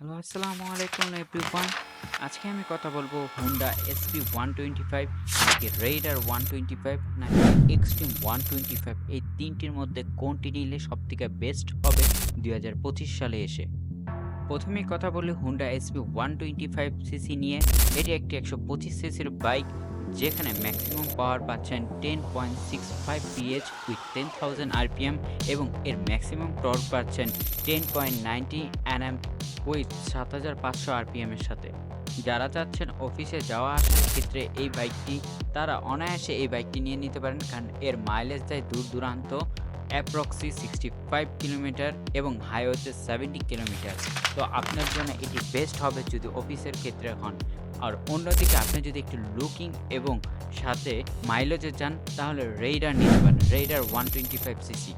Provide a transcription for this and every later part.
Hello আসসালামু আলাইকুম everyone আজকে আমি কথা বলব Honda SP one twenty five নাকি রেইডার ওয়ান টোয়েন্টি ফাইভ নাকি এক্সট্রিম ওয়ান টোয়েন্টি ফাইভ এই তিনটির মধ্যে কোনটি নিলে সবথেকে বেস্ট হবে দুই হাজার পঁচিশ সালে এসে? প্রথমেই কথা বলি Honda SP one twenty five CC নিয়ে। এটি একটি একশো পঁচিশ সিসির বাইক যেখানে ম্যাক্সিমাম পাওয়ার পাচ্ছেন ten point six five P H with ten RPM এবং এর ম্যাক্সিমাম টর্ক পাচ্ছেন ten point ninety N M with হাজার পাঁচশো আরপিএমের সাথে। যারা চাচ্ছেন অফিসে যাওয়া আসার ক্ষেত্রে এই বাইকটি, তারা অনায়াসে এই বাইকটি নিয়ে নিতে পারেন কারণ এর মাইলেজ দেয় দূর দূরান্ত অ্যাপ্রক্সি সিক্সটি ফাইভ কিলোমিটার এবং হাইওয়েতে সেভেন্টি কিলোমিটার তো আপনার জন্য এটি বেস্ট হবে যদি অফিসের ক্ষেত্রে হন। আর অন্যদিকে আপনি যদি একটু লুকিং এবং সাথে মাইলেজে চান তাহলে রেইডার নিতে পারেন Raider one twenty five CC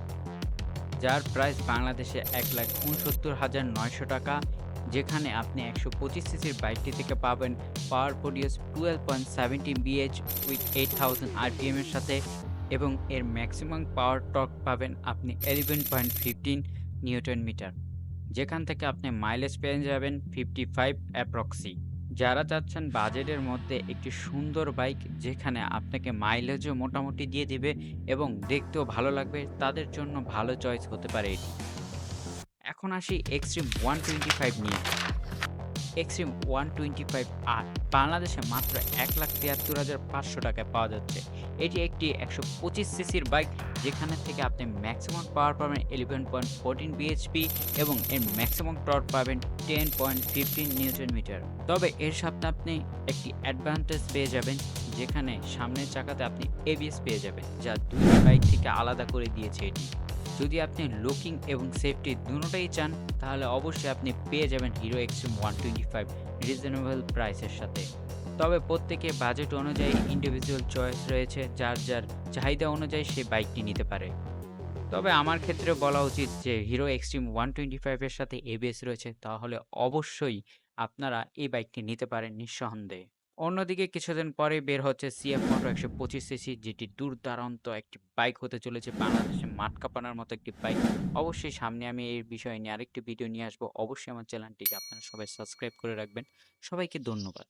যার প্রাইস বাংলাদেশে এক লাখ উনসত্তর হাজার নয়শো টাকা যেখানে আপনি একশো পঁচিশ সিসির বাইকটি থেকে পাবেন। Power produce twelve point seventy B H with eight thousand আরপিএমের সাথে এবং এর ম্যাক্সিমাম পাওয়ার টর্ক পাবেন আপনি eleven point fifteen newton metre যেখান থেকে আপনি মাইলেজ পেয়ে যাবেন ফিফটি ফাইভ অ্যাপ্রক্সি যারা চাচ্ছেন বাজেটের মধ্যে একটি সুন্দর বাইক যেখানে আপনাকে মাইলেজও মোটামুটি দিয়ে দিবে এবং দেখতেও ভালো লাগবে, তাদের জন্য ভালো চয়েস হতে পারে এটি। এখন আসি এক্সট্রিম ওয়ান টোয়েন্টি ফাইভ নিয়ে। এক্সট্রিম ওয়ান টোয়েন্টি ফাইভ আর বাংলাদেশে মাত্র এক লাখ তিয়াত্তর হাজার পাঁচশো টাকায় পাওয়া যাচ্ছে। এটি একটি একশো পঁচিশ সিসির বাইক, যেখানে থেকে আপনি ম্যাক্সিমাম পাওয়ার পাবেন ইলেভেন পয়েন্ট ফোরটিন বিএইচপি এবং এর ম্যাক্সিমাম টর্ক পাবেন ten point fifteen newton metre তবে এর সাথে আপনি একটি অ্যাডভান্টেজ পেয়ে যাবেন, যেখানে সামনের চাকাতে আপনি এবিএস পেয়ে যাবেন, যা দুই বাইক থেকে আলাদা করে দিয়েছে এটি। যদি আপনি লুকিং এবং সেফটি দুটোটাই চান, তাহলে অবশ্যই আপনি পেয়ে যাবেন Hero Xtreme one twenty five reasonable প্রাইসের সাথে। তবে প্রত্যেকে বাজেট অনুযায়ী ইন্ডিভিজুয়াল চয়েস রয়েছে, যার যার চাহিদা অনুযায়ী সে বাইকটি নিতে পারে। তবে আমার ক্ষেত্রে বলা উচিত যে হিরো এক্সট্রিম ওয়ান টোয়েন্টি ফাইভের সাথে এবিএস রয়েছে, তাহলে অবশ্যই আপনারা এই বাইকটি নিতে পারেন নিঃসন্দেহে। অন্যদিকে কিছুদিন পরে বের হচ্ছে সিএফ মোটো একশো পঁচিশ সিসি যেটি দুর্দান্ত একটি বাইক হতে চলেছে বাংলাদেশে মাঠ কাঁপানোর মতো একটি বাইক অবশ্যই সামনে আমি এই বিষয়ে নিয়ে আরেকটি ভিডিও নিয়ে আসব। অবশ্যই আমার চ্যানেলটিকে আপনারা সবাই সাবস্ক্রাইব করে রাখবেন। সবাইকে ধন্যবাদ।